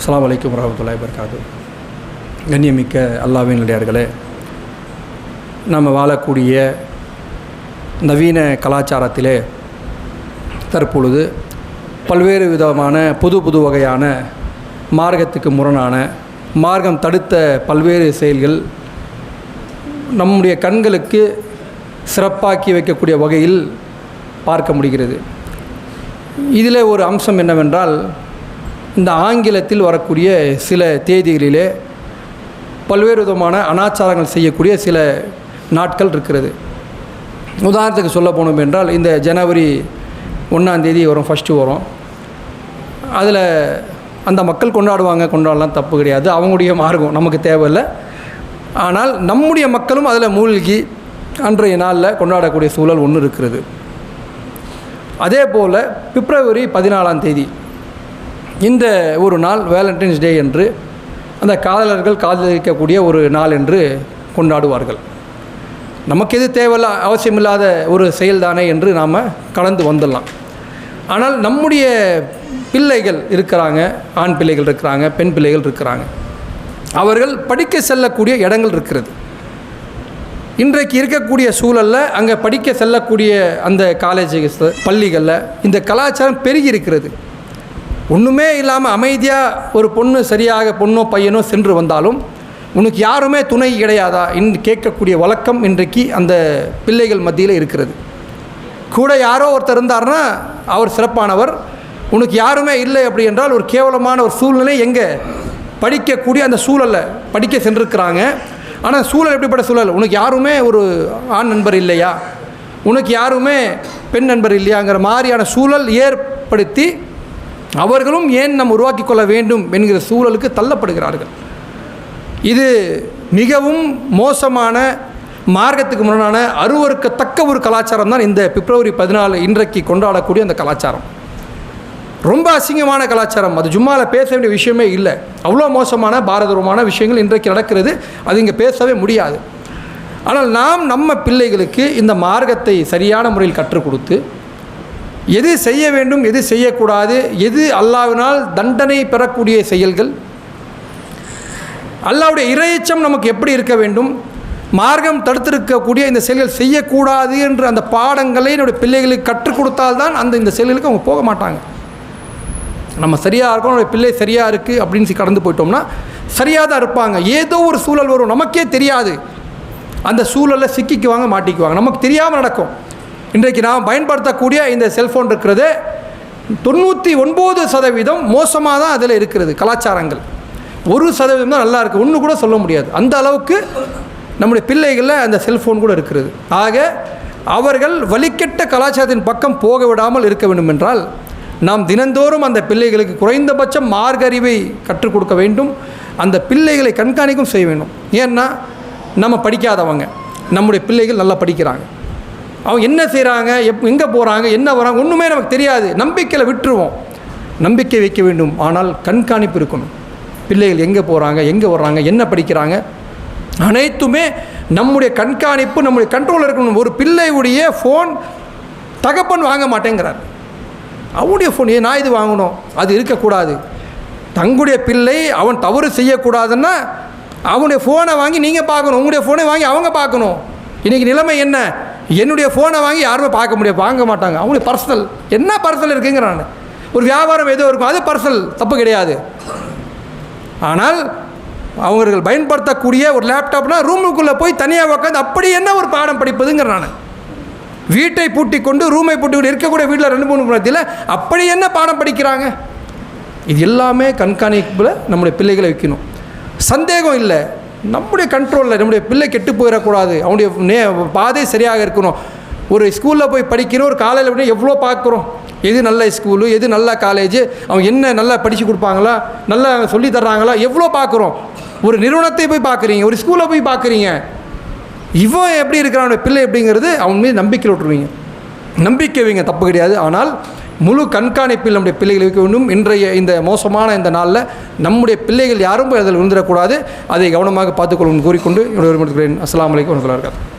அஸ்லாம் வலைக்கம் வரமத்துல்லாய் வபரகாத்து கண்ணியமிக்க அல்லாவின் நிலையார்களே நம்ம வாழக்கூடிய நவீன கலாச்சாரத்திலே தற்பொழுது பல்வேறு விதமான புது புது வகையான மார்க்கத்துக்கு முரணான மார்க்கம் தடுத்த பல்வேறு செயல்கள் நம்முடைய கண்களுக்கு சிறப்பாக்கி வைக்கக்கூடிய வகையில் பார்க்க முடிகிறது. இதில் ஒரு அம்சம் என்னவென்றால் இந்த ஆங்கிலத்தில் வரக்கூடிய சில தேதிகளிலே பல்வேறு விதமான அனாச்சாரங்கள் செய்யக்கூடிய சில நாட்கள் இருக்கிறது. உதாரணத்துக்கு சொல்ல போனோம் என்றால் இந்த ஜனவரி ஒன்றாந்தேதி வரும் ஃபஸ்ட்டு வரும். அதில் அந்த மக்கள் கொண்டாடுவாங்க கொண்டாடலாம் தப்பு கிடையாது. அவங்களுடைய மார்க்கம் நமக்கு தேவையில்லை. ஆனால் நம்முடைய மக்களும் அதில் மூழ்கி அன்றைய நாளில் கொண்டாடக்கூடிய சூழல் ஒன்று இருக்கிறது. அதே போல் பிப்ரவரி பதினாலாம் தேதி இந்த ஒரு நாள் வேலண்டைன்ஸ் டே என்று அந்த காதலர்கள் காதலிக்கக்கூடிய ஒரு நாள் என்று கொண்டாடுவார்கள். நமக்கு எது தேவையில்ல அவசியமில்லாத ஒரு செயல்தானே என்று நாம் கலந்து வந்துடலாம். ஆனால் நம்முடைய பிள்ளைகள் இருக்கிறாங்க ஆண் பிள்ளைகள் இருக்கிறாங்க பெண் பிள்ளைகள் இருக்கிறாங்க. அவர்கள் படிக்க செல்லக்கூடிய இடங்கள் இருக்கிறது. இன்றைக்கு இருக்கக்கூடிய சூழலில் அங்கே படிக்க செல்லக்கூடிய அந்த காலேஜஸ் பள்ளிகளில் இந்த கலாச்சாரம் பெருகி இருக்கிறது. ஒன்றுமே இல்லாமல் அமைதியாக ஒரு பொண்ணு சரியாக பொண்ணோ பையனோ சென்று வந்தாலும் உனக்கு யாருமே துணை கிடையாதா? என்று கேட்கக்கூடிய வழக்கம் இன்றைக்கு அந்த பிள்ளைகள் மத்தியில் இருக்கிறது. கூட யாரோ ஒருத்தர் இருந்தார்னா அவர் சிறப்பானவர். உனக்கு யாருமே இல்லை அப்படி என்றால் ஒரு கேவலமான ஒரு சூழ்நிலை எங்கே? படிக்கக்கூடிய அந்த சூழலை படிக்க சென்றிருக்கிறாங்க. ஆனால் சூழல் எப்படிப்பட்ட சூழல்? உனக்கு யாருமே ஒரு ஆண் நண்பர் இல்லையா? உனக்கு யாருமே பெண் நண்பர் இல்லையாங்கிற மாதிரியான சூழல் ஏற்படுத்தி அவர்களும் ஏன் நம் உருவாக்கி கொள்ள வேண்டும் என்கிற சூழலுக்கு தள்ளப்படுகிறார்கள். இது மிகவும் மோசமான மார்க்கத்துக்கு முரணான அருவருக்கத்தக்க ஒரு கலாச்சாரம் தான் இந்த பிப்ரவரி பதினாலு இன்றைக்கு கொண்டாடக்கூடிய அந்த கலாச்சாரம். ரொம்ப அசிங்கமான கலாச்சாரம். அது ஜும்மாவில் பேச வேண்டிய விஷயமே இல்லை. அவ்வளோ மோசமான பாரதூரமான விஷயங்கள் இன்றைக்கு நடக்கிறது. அது இங்கே பேசவே முடியாது. ஆனால் நாம் நம்ம பிள்ளைகளுக்கு இந்த மார்க்கத்தை சரியான முறையில் கற்றுக் கொடுத்து எது செய்ய வேண்டும் எது செய்யக்கூடாது எது அல்லாவினால் தண்டனை பெறக்கூடிய செயல்கள்? அல்லாவுடைய இறையச்சம் நமக்கு எப்படி இருக்க வேண்டும்? மார்க்கம் தடுத்திருக்கக்கூடிய இந்த செயல்கள் செய்யக்கூடாது என்ற அந்த பாடங்களை என்னுடைய பிள்ளைகளுக்கு கற்றுக் கொடுத்தால்தான் அந்த இந்த செயல்களுக்கு அவங்க போக மாட்டாங்க. நம்ம சரியாக இருக்கோம் நம்முடைய பிள்ளை சரியாக இருக்குது அப்படின்னு கடந்து போயிட்டோம்னா சரியாக தான் இருப்பாங்க. ஏதோ ஒரு சூழல் வரும். நமக்கே தெரியாது. அந்த சூழலில் சிக்கிக்குவாங்க மாட்டிக்குவாங்க. நமக்கு தெரியாமல் நடக்கும். இன்றைக்கு நாம் பயன்படுத்தக்கூடிய இந்த செல்ஃபோன் இருக்கிறது. தொண்ணூற்றி ஒன்பது சதவீதம் மோசமாக தான் அதில் இருக்கிறது கலாச்சாரங்கள். ஒரு சதவீதம் தான் நல்லா இருக்குது ஒன்று கூட சொல்ல முடியாது. அந்த அளவுக்கு நம்முடைய பிள்ளைகளில் அந்த செல்ஃபோன் கூட இருக்கிறது. ஆக அவர்கள் வலிக்கட்ட கலாச்சாரத்தின் பக்கம் போக விடாமல் இருக்க வேண்டும் என்றால் நாம் தினந்தோறும் அந்த பிள்ளைகளுக்கு குறைந்தபட்சம் மார்க்க அறிவை கற்றுக் கொடுக்க வேண்டும். அந்த பிள்ளைகளை கண்காணிக்கும் செய்ய வேண்டும். ஏன்னா நம்ம படிக்காதவங்க. நம்முடைய பிள்ளைகள் நல்லா படிக்கிறாங்க. அவங்க என்ன செய்கிறாங்க எப் எங்கே போகிறாங்க என்ன வராங்க ஒன்றுமே நமக்கு தெரியாது. நம்பிக்கையில் விட்டுருவோம். நம்பிக்கை வைக்க வேண்டும். ஆனால் கண்காணிப்பு இருக்கணும். பிள்ளைகள் எங்கே போகிறாங்க எங்கே வர்றாங்க என்ன படிக்கிறாங்க? அனைத்துமே நம்முடைய கண்காணிப்பு நம்முடைய கண்ட்ரோலில் இருக்கணும். ஒரு பிள்ளையுடைய ஃபோன் தகப்பன் வாங்க மாட்டேங்கிறார். அவனுடைய ஃபோன் ஏன் நான் இது வாங்கணும். அது இருக்கக்கூடாது. தங்களுடைய பிள்ளை அவன் தவறு செய்யக்கூடாதுன்னா அவனுடைய ஃபோனை வாங்கி நீங்கள் பார்க்கணும். உங்களுடைய ஃபோனை வாங்கி அவங்க பார்க்கணும். இன்றைக்கி நிலைமை என்ன? என்னுடைய ஃபோனை வாங்கி யாருமே பார்க்க முடியாது. வாங்க மாட்டாங்க. அவங்களுக்கு பர்சனல் என்ன பர்சனல் இருக்குங்கிறான் ஒரு வியாபாரம் ஏதோ இருக்கும். அது பர்சனல் தப்பு கிடையாது. ஆனால் அவர்கள் பயன்படுத்தக்கூடிய ஒரு லேப்டாப்னால் ரூமுக்குள்ளே போய் தனியாக உட்காந்து அப்படி என்ன ஒரு பாடம் படிப்பதுங்கிற நான். வீட்டை பூட்டி கொண்டு ரூமை பூட்டி கொண்டு இருக்கக்கூடிய வீட்டில் ரெண்டு மூணு மணத்தில் அப்படி என்ன பாடம் படிக்கிறாங்க? இது எல்லாமே கண்காணிப்பில் நம்முடைய பிள்ளைகளை வைக்கணும். சந்தேகம் இல்லை. நம்முடைய கண்ட்ரோலில் நம்முடைய பிள்ளை கெட்டு போயிடக்கூடாது. அவனுடைய நே பாதை சரியாக இருக்கணும். ஒரு ஸ்கூலில் போய் படிக்கிறோம் ஒரு காலையில் அப்படின்னா எவ்வளோ பார்க்குறோம்? எது நல்ல ஸ்கூலு எது நல்ல காலேஜ் அவங்க என்ன நல்லா படித்து கொடுப்பாங்களா? நல்லா சொல்லி தர்றாங்களா? எவ்வளோ பார்க்குறோம்? ஒரு நிறுவனத்தை போய் பார்க்குறீங்க ஒரு ஸ்கூலை போய் பார்க்குறீங்க. இவன் எப்படி இருக்கிறான் பிள்ளை எப்படிங்கிறது அவன் மீது நம்பிக்கை விட்டுருவீங்க நம்பிக்கை வைங்க தப்பு கிடையாது. ஆனால் முழு கண்காணிப்பில் நம்முடைய பிள்ளைகள் வைக்க வேண்டும். இன்றைய இந்த மோசமான இந்த நாளில் நம்முடைய பிள்ளைகள் யாரும் அதில் விழுந்துடக்கூடாது. அதை கவனமாக பார்த்துக்கொள்ளும் கூறிக்கொண்டு என்னுடைய அஸ்லாம் வலைக்கம் வரமத்துல்லாஹ்